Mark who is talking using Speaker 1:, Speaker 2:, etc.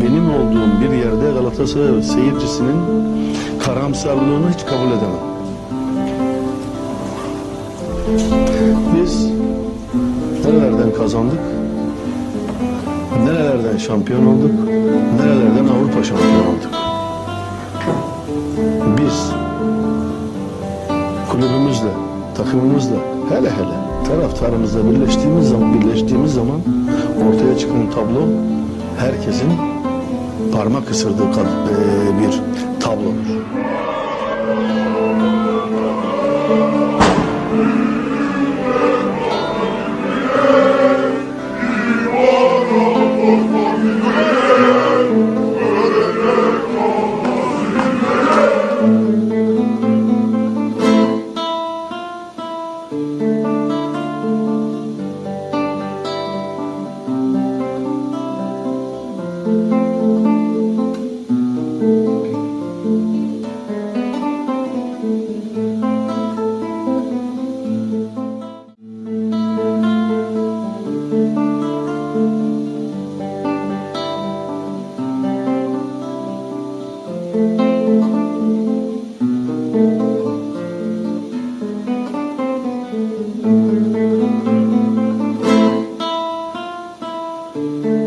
Speaker 1: benim olduğum bir yerde Galatasaray seyircisinin karamsarlığını hiç kabul edemem. Biz nerelerden kazandık, nerelerden şampiyon olduk, nerelerden Avrupa şampiyonu olduk. Biz kulübümüzle, takımımızla, hele hele taraftarımızla birleştiğimiz zaman, birleştiğimiz zaman ortaya çıkan tablo herkesin parmak ısırdığı kad- eee, thank you